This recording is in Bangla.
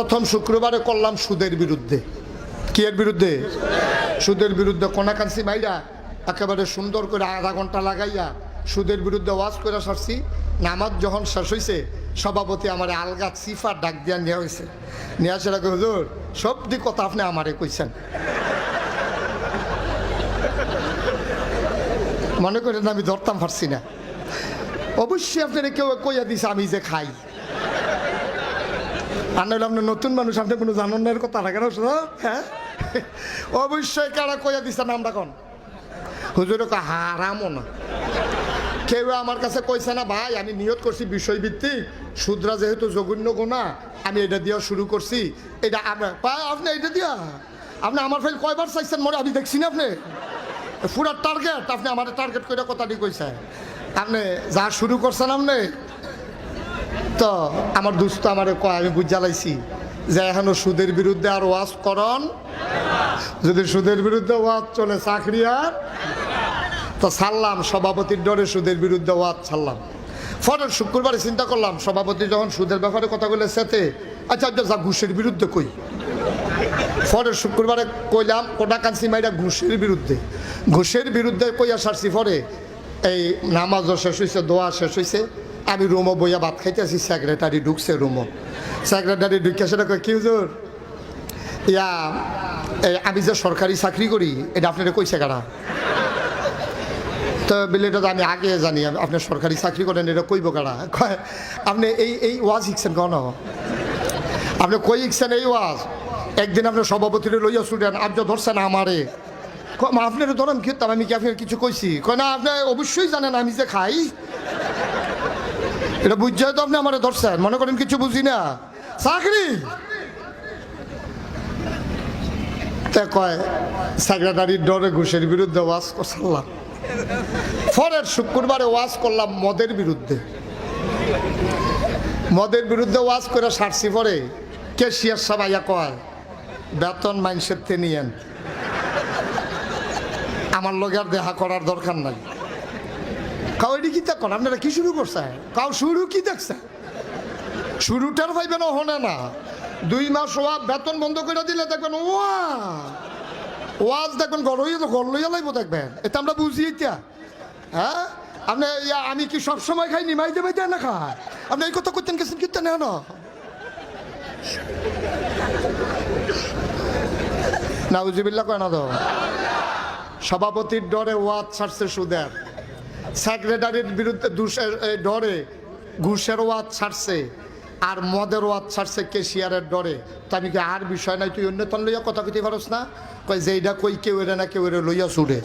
প্রথম শুক্রবারে করলাম সুদের বিরুদ্ধে। কি এর বিরুদ্ধে? সুদের বিরুদ্ধে কোনাকান্সি মাইরা একেবারে সুন্দর করে আধা ঘণ্টা লাগাইয়া সুদের বিরুদ্ধে ওয়াজ করে সারছি। নামাজ যখন শেষ হয়েছে সভাপতি আমার আলগা সিফা ডাক দিয়া নেওয়া হয়েছে নেওয়া রাখে হুজুর সব দিক কথা আপনি আমারে কইছেন। মনে করেন আমি ধরতাম পারছি না। অবশ্যই আপনারা কেউ কইয়া দিছে আমি যে খাই। আর নইলে আপনি নতুন মানুষ, আপনি কোনো জানান না এর কথা রাখেন হ্যাঁ? অবশ্যই কারা কইয়া দিছে নামটা কোন? হুজুর হারামও না। কেউ আমার কাছে কইছে না, ভাই, আমি নিয়ত করছি বিষয়ভিত্তিক। শুদ্রা যেহেতু জঘন্য গোনা আমি এটা দিয়া শুরু করছি। এটা আপনার পা- আপনি এটা দিয়া? আপনি আমার ফাইল কয়বার চাইছেন মনে আমি দেখছি না আপনি। পুরা টার্গেট আপনি আমার টার্গেট করে কথাটি কইছে আপনি যা শুরু করছেন আপনি তো আমার দুস্থ আমার কয়, আমি বুঝালাইছি যে এখনও সুদের বিরুদ্ধে আর ওয়াজ করন যদি সুদের বিরুদ্ধে ওয়াজ চলে চাকরি আর, তো ছাড়লাম, সভাপতির ডরে সুদের বিরুদ্ধে ওয়াজ ছাড়লাম। পরের শুক্রবারে চিন্তা করলাম, সভাপতি যখন সুদের ব্যাপারে কথা বলে সেতে আচ্ছা আচ্ছা যা ঘুষের বিরুদ্ধে কই? পরের শুক্রবারে কইলাম কোটাকান্সি মাইরা ঘুষের বিরুদ্ধে। ঘুষের বিরুদ্ধে কইয়া সারছি ফরে এই নামাজও শেষ হয়েছে দোয়া শেষ হয়েছে আমি রুমো বইয়া ভাত খাইতে আছি সেক্রেটারি ঢুকছে রুমো সেক্রেটারি ঢুকে সেটা কি হুজুর ইয়া আমি যে সরকারি চাকরি করি এটা আপনারা কইছে কারা তো বিলেটা আমি আগে জানি, আপনি সরকারি চাকরি করেন এটা কইব কারা কয়, আপনি এই এই ওয়াজ শিখছেন কেন? আপনি কই শিখছেন এই ওয়াজ একদিন আপনি সভাপতিরে লইয়া ছুটেন আপনি ধরছেন আমারে আপনার ধরেন কি আমি কি আপনার কিছু কইছি কয়, না আপনি অবশ্যই জানেন আমি যে খাই এটা বুঝছে তো আপনি আমার ধরছেন? মনে করেন কিছু বুঝি না। চাকরি? তা কয় সেক্রেটারির ডরে ঘুষের বিরুদ্ধে ওয়াজ করলাম পরের শুক্রবারে ওয়াজ করলাম মদের বিরুদ্ধে। মদের বিরুদ্ধে ওয়াজ করে সারছি পরে কেশিয়ার সবাইয়া কয়, বেতন মানুষের নিয়েন। আমার লগে আর দেখা করার দরকার নাই। কাউ এটি কি দেখুন আপনারা কি শুরু করছে কাউ শুরু কি দেখছে শুরুটার পাইবেন হনে না। দুই মাস ওয়া বেতন বন্ধ করে দিলে দেখবেন ওয়া ওয়াজ দেখবেন গড় হইয়া গড় লইয়া লাগবো দেখবেন। এটা আমরা বুঝি এটা। হ্যাঁ? আপনি আমি কি সব সময় খাই, নিমাই দেবে না খায়? আপনি এই কথা করতেন গেছেন কীর্তন না না? নাউজিবিল্লা কয় না তো? সভাপতির ডরে ওয়াজ ছাড়ছে সুদের। সেক্রেটারির বিরুদ্ধে ডরে, ঘুষের ওয়াদ ছাড়ছে, আর মদের ওয়াদ ছাড়ছে কেশিয়ারের ডরে। তো আমি কি আর বিষয় নাই, তুই অন্যতন লইয়া কথা কইতে পারস না? কই যে এইটা কই, কেউ এরে না কেউ এরে লইয়া ছুড়ে।